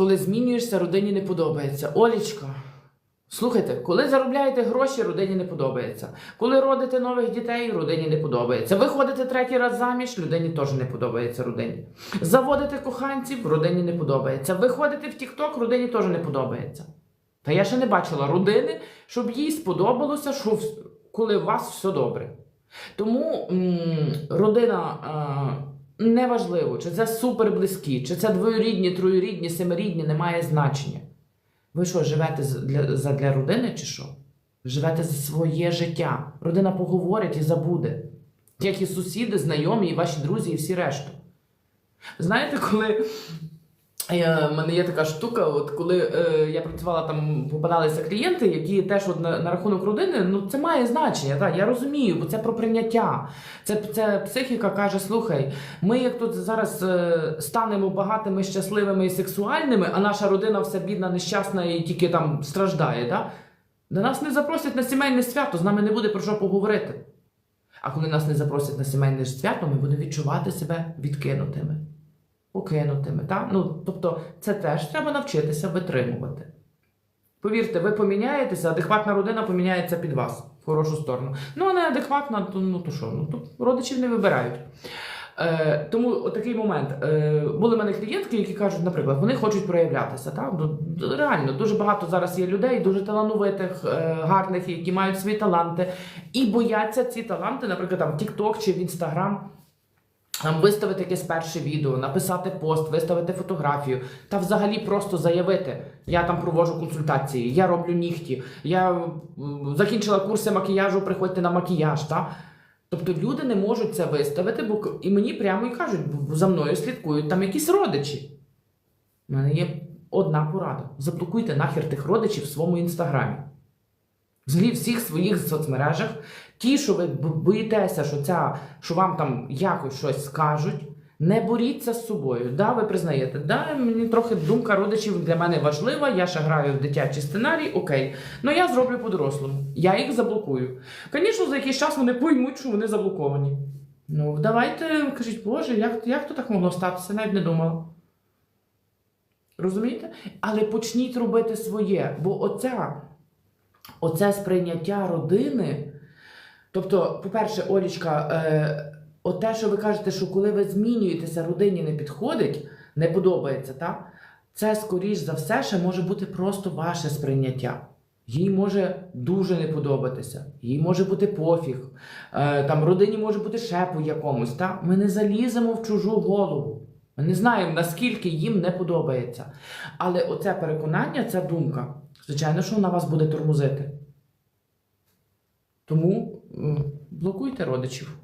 Коли змінюєшся, родині не подобається. Олічка, слухайте, коли заробляєте гроші, родині не подобається. Коли родите нових дітей, родині не подобається. Ви ходите третій раз заміж, людині теж не подобається родині. Заводите коханців, родині не подобається. Ви ходите в Тік-Ток, родині теж не подобається. Та я ще не бачила родини, щоб їй сподобалося, що коли у вас все добре. Тому м, родина е, неважливо, чи це супер близькі, чи це двоюрідні, троюрідні, семирідні, не має значення. Ви що, живете для, за- для родини чи що? Живете за своє життя. Родина поговорить і забуде. Як і сусіди, знайомі, і ваші друзі, і всі решту. Знаєте, коли е, в мене є така штука, от коли е, я працювала там, попадалися клієнти, які теж от на, на рахунок родини, ну це має значення. Так, я розумію, бо це про прийняття. Це, це психіка каже: слухай, ми як тут зараз е, станемо багатими, щасливими і сексуальними, а наша родина вся бідна, нещасна і тільки там страждає. Да? До нас не запросять на сімейне свято, з нами не буде про що поговорити. А коли нас не запросять на сімейне свято, ми будемо відчувати себе відкинутими, покинутими. Та? Ну, тобто, це теж треба навчитися витримувати. Повірте, ви поміняєтеся, адекватна родина поміняється під вас в хорошу сторону. Ну, а неадекватна, то, ну то що? Ну, то родичів не вибирають. Е, тому такий момент. Е, були в мене клієнтки, які кажуть, наприклад, вони хочуть проявлятися. Так? Ну, реально, дуже багато зараз є людей, дуже талановитих, е, гарних, які мають свої таланти, і бояться ці таланти, наприклад, там TikTok чи в Instagram. Там виставити якесь перше відео, написати пост, виставити фотографію, та взагалі просто заявити: я там проводжу консультації, я роблю нігті, я закінчила курси макіяжу, приходьте на макіяж. Та? Тобто люди не можуть це виставити, бо і мені прямо і кажуть, за мною слідкують там якісь родичі. У мене є одна порада: заблокуйте нахер тих родичів в своєму інстаграмі. Взагалі всіх своїх соцмережах, ті, що ви боїтеся, що, ця, що вам там якось щось скажуть, не боріться з собою. Да, ви признаєте, да, мені трохи думка родичів для мене важлива, я ще граю в дитячий сценарій, окей. Ну я зроблю по-дорослому. Я їх заблокую. Звісно, за якийсь час вони поймуть, що вони заблоковані. Ну, давайте кажіть, Боже, як, як то так могло статися? Навіть не думала. Розумієте? Але почніть робити своє, бо оця, оце сприйняття родини. Тобто, по-перше, Олічка, е, оте, що ви кажете, що коли ви змінюєтеся, родині не підходить, не подобається, так? це, скоріш за все, ще може бути просто ваше сприйняття. Їй може дуже не подобатися, їй може бути пофіг, е, там родині може бути ще по якомусь. Та? Ми не заліземо в чужу голову. Не знаємо, наскільки їм не подобається. Але оце переконання, ця думка, звичайно, що вона вас буде тормозити. Тому блокуйте родичів.